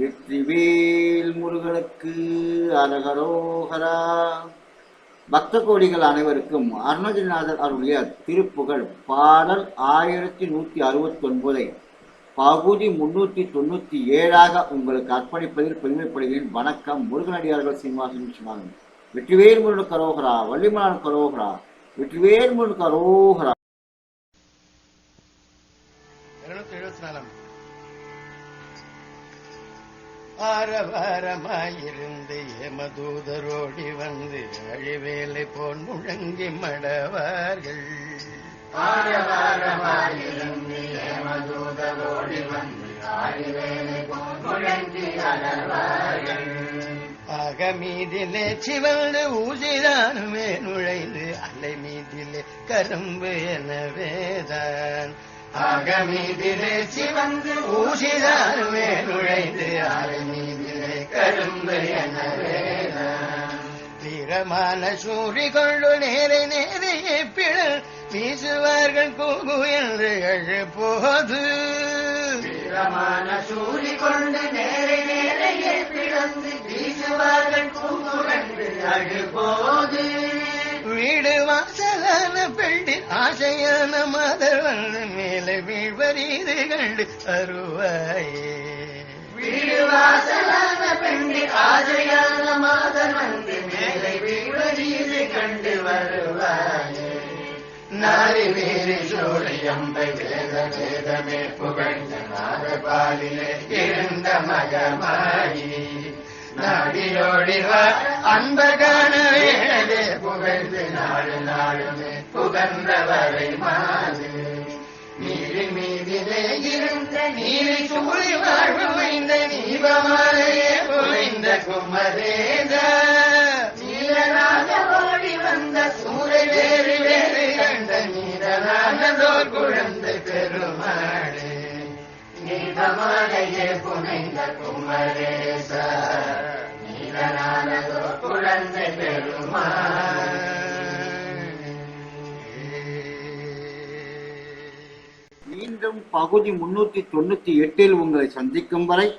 வெற்றிவேல் முருகனுக்கு அரகரோகரா பக்த கோடிகள் அனைவருக்கும் அருணகிரிநாதர் அருளிய திருப்புகழ் பாடல் ஆயிரத்தி நூற்றி அறுபத்தி ஒன்பதை பகுதி முன்னூற்றி தொண்ணூற்றி ஏழாக உங்களுக்கு அர்ப்பணிப்பதில் பெருமைப்படுகிறேன். வணக்கம். முருகனடியார்கள் சீனிவாசன் விஸ்வநாதன் வெற்றிவேல் முருகன் கரோகரா வள்ளிமலான் கரோகரா வெற்றிவேல் முருகன் கரோகரா ஆரவாரமாயிருந்து ஏமதூதரோடி வந்து அழிவேலை போல் முழங்கி மடவார்கள். ஆரவாரமாயிருந்து ஏமதூதரோடி வந்து ஆழிவேலை போல் முழங்கி அலர்வார்கள் ஆக மீதிலே சிவந்து ஊசிதானுமே நுழைந்து அலை மீதிலே கரும்பு எனவேதான். அகமீதிலே சிவந்து ஊசிதானுமே வீரமான சூரி கொண்டு நேரை நேரையே பிழல் வீசுவார்கள் கூகு என்று எழுப்போது வீரமான சூரி கொண்டு நேரை நேரையே பிளந்து வீசுவார்கள் கூங்குரண்டு அழுபோது வீடு வாசலான பெண்டில் ஆசையான மதர் வந்து மேலே வீழ்வரீது கண்டு அருவாயே பெண்ணி மாதன் வந்து மேலை வீடு கண்டு வருவாயே. நாரி வீரி சூழி வேத வேதமே புகழ்ந்த நாகபாலிலே இருந்த மகமாயி நாடியோடி வா அன்பகான புகழ்ந்து நாடு நாடுமே புகழ்ந்தவரை மாது நீரின் மீதிலே இருந்த நீரை சூழி வாழ்வு வைந்த நீபமா குமரேத நீலனாக ஓடி வந்த சூரை வேறு வேறு கண்ட நீரனானதோர் குழந்தை பெருமாளே. நீபமாலையே புனைந்த குமரேச. நீலனானதோர் குழந்தை பெருமாள். மீண்டும் பகுதி முன்னூற்றி தொண்ணூற்றி எட்டில் உங்களை சந்திக்கும் வரை